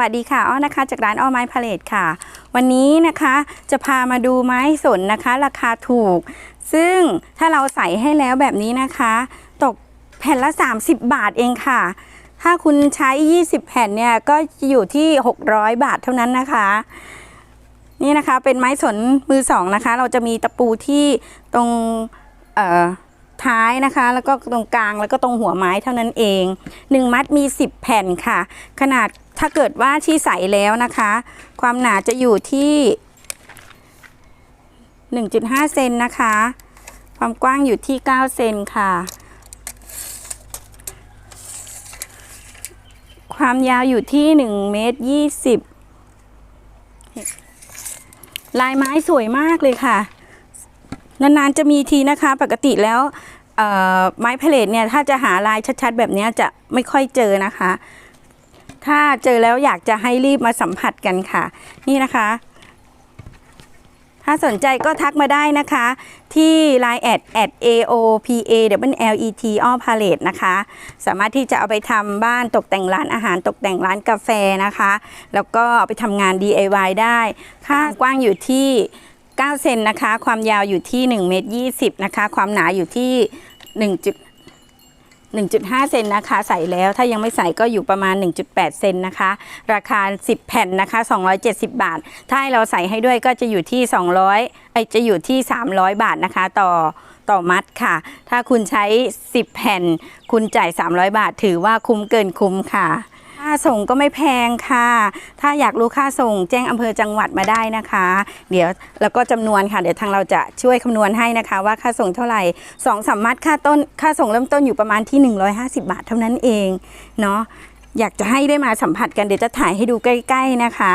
วัสดีค่ะอ้อนะคะ จากร้านอ้อไม้พาเลทค่ะ วันนี้นะคะจะพามาดูไม้สนนะคะ ราคาถูก ซึ่งถ้าเราใส่ให้แล้วแบบนี้นะคะ ตกแผ่นละ 30 บาทเองค่ะ ถ้าคุณใช้ 20 แผ่นเนี่ยก็อยู่ที่ 600 บาทเท่านั้นนะคะ นี่นะคะเป็นไม้สนมือสองนะคะ เราจะมีตะปูที่ตรงเอ่อท้ายนะคะ แล้วก็ตรงกลางแล้วก็ตรงหัวไม้เท่านั้นเองหนึ่งมัดมี 10 แผ่นค่ะ ขนาด ถ้าเกิดว่าที่ใสแล้วนะคะ ความหนาจะอยู่ที่ 1.5 เซนนะคะ ความกว้างอยู่ที่ 9 เซนค่ะ ความยาวอยู่ที่1เมตร20 ลายไม้สวยมากเลยค่ะ นานๆจะมีทีนะคะ ปกติแล้วไม้เพลทเนี่ย ถ้าจะหาลายชัดๆ แบบนี้จะไม่ค่อยเจอนะคะ ถ้าเจอแล้วอยากจะให้รีบมาสัมผัสกันค่ะ นี่นะคะ ถ้าสนใจก็ทักมาได้นะคะ ที่ Line แอด at aopa l e t อ้อพาเลตนะคะ สามารถที่จะเอาไปทำบ้านตกแต่งร้านอาหารตกแต่งร้านกาแฟนะคะ แล้วก็เอาไปทำงาน DIY ได้ค่ากว้างอยู่ที่ 9 เซนนะคะ ความยาวอยู่ที่1เมตร20นะคะ ความหนาอยู่ที่ 1. 1.5 เซนนะคะ ใส่แล้วถ้ายังไม่ใส่ก็อยู่ประมาณ 1.8 เซนนะคะ ราคา 10 แผ่นนะคะ 270 บาท ถ้าให้เราใส่ให้ด้วยก็จะอยู่ที่ 200ไอยจะอยู่ที่ 300 บาทนะคะ ต่อต่อมัดค่ะ ถ้าคุณใช้ 10 แผ่น คุณจ่าย 300 บาท ถือว่าคุ้มเกินคุ้มค่ะาส่งก็ไม่แพงค่ะ ถ้าอยากรู้ค่าส่งแจ้งอำเภอจังหวัดมาได้นะคะ เดี๋ยวแล้วก็จำนวนค่ะ เดี๋ยวทางเราจะช่วยคำนวณให้นะคะ ว่าค่าส่งเท่าไหร่สองสามมัดค่าต้นค่าส่งเริ่มต้นอยู่ประมาณที่ 150 บาทเท่านั้นเองเนาะอยากจะให้ได้มาสัมผัสกันเดี๋ยวจะถ่ายให้ดูใกล้ ๆนะคะ